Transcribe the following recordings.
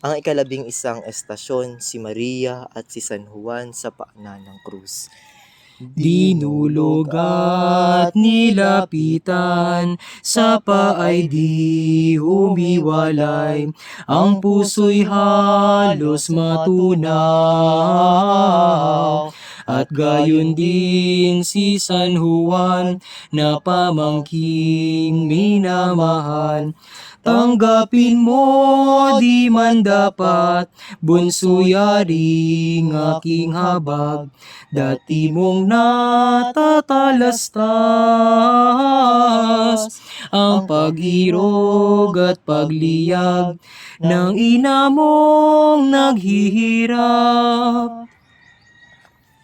Ang ikalabing isang estasyon, si Maria at si San Juan sa paanan ng krus. Dinulog at nilapitan, sa paay di humiwalay, ang puso'y halos matunaw. Gayon din si San Juan na pamangking minamahal. Tanggapin mo di man dapat, bunso yaring aking habag. Dati mong natatalastas ang pag-irog at pagliyag ng ina mong naghihirap.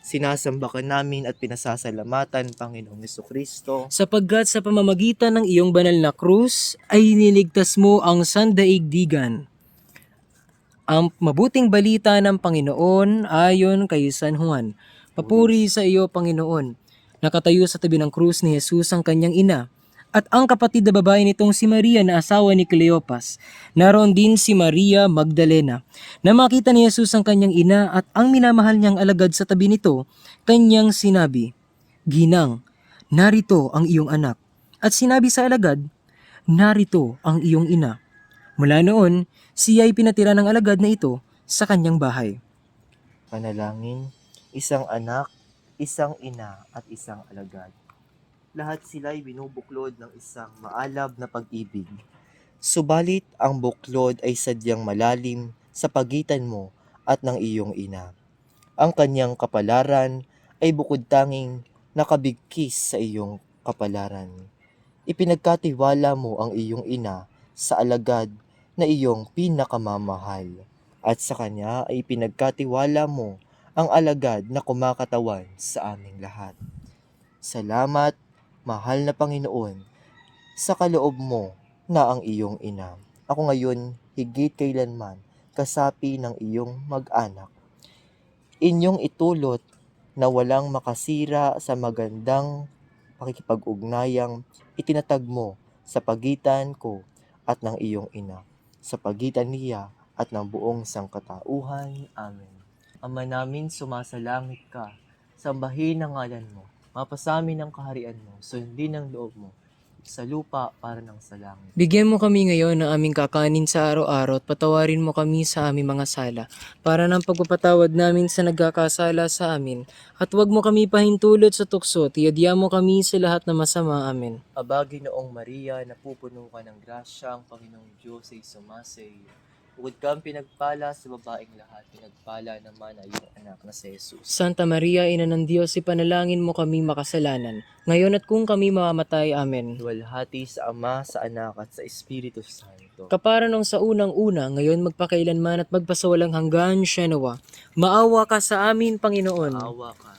Sinasamba ka namin at pinasasalamatan, Panginoong Heso Kristo. Sapagkat sa pamamagitan ng iyong banal na krus ay niligtas mo ang sandaigdigan. Ang mabuting balita ng Panginoon ayon kay San Juan. Papuri sa iyo, Panginoon. Nakatayo sa tabi ng krus ni Jesus ang kanyang ina. At ang kapatid na babae nitong si Maria na asawa ni Cleopas. Naroon din si Maria Magdalena. Na makita ni Jesus ang kanyang ina at ang minamahal niyang alagad sa tabi nito, kanyang sinabi, Ginang, narito ang iyong anak. At sinabi sa alagad, narito ang iyong ina. Mula noon, siya ay pinatira ng alagad na ito sa kanyang bahay. Panalangin, isang anak, isang ina at isang alagad. Lahat sila ay binubuklod ng isang maalab na pag-ibig. Subalit ang buklod ay sadyang malalim sa pagitan mo at ng iyong ina. Ang kanyang kapalaran ay bukod tanging nakabigkis sa iyong kapalaran. Ipinagkatiwala mo ang iyong ina sa alagad na iyong pinakamamahal at sa kanya ay pinagkatiwala mo ang alagad na kumakatawan sa aming lahat. Salamat, mahal na Panginoon, sa kaloob mo na ang iyong ina. Ako ngayon, higit kailanman, kasapi ng iyong mag-anak. Inyong itulot na walang makasira sa magandang pakikipag-ugnayang itinatag mo sa pagitan ko at ng iyong ina, sa pagitan niya at ng buong sangkatauhan. Amen. Ama namin, sumasalangit ka. Sambahin ang ngalan mo. Mapasamin ang kaharian mo. Sundin ang loob mo. Sa lupa para ng sa langit. Bigyan mo kami ngayon ng aming kakanin sa araw-araw at patawarin mo kami sa aming mga sala para ng pagpapatawad namin sa nagkakasala sa amin. At huwag mo kami pahintulot sa tukso, tiyadya mo kami sa lahat na masama. Amen. Abagi noong Maria, napupuno ka ng grasya, ang Panginoong Diyos ay sumasa iyo. Bukod kang pinagpala sa babaeng lahat, pinagpala naman ay iyong anak na si Jesus. Santa Maria, Ina ng Diyos, ipanalangin mo kami makasalanan, ngayon at kung kami mamamatay. Amen. Luwalhati sa Ama, sa Anak at sa Espiritu Santo. Kapara nung sa unang-una, ngayon magpakailanman at magpasawalang hanggan siya nawa. Maawa ka sa amin, Panginoon. Maawa ka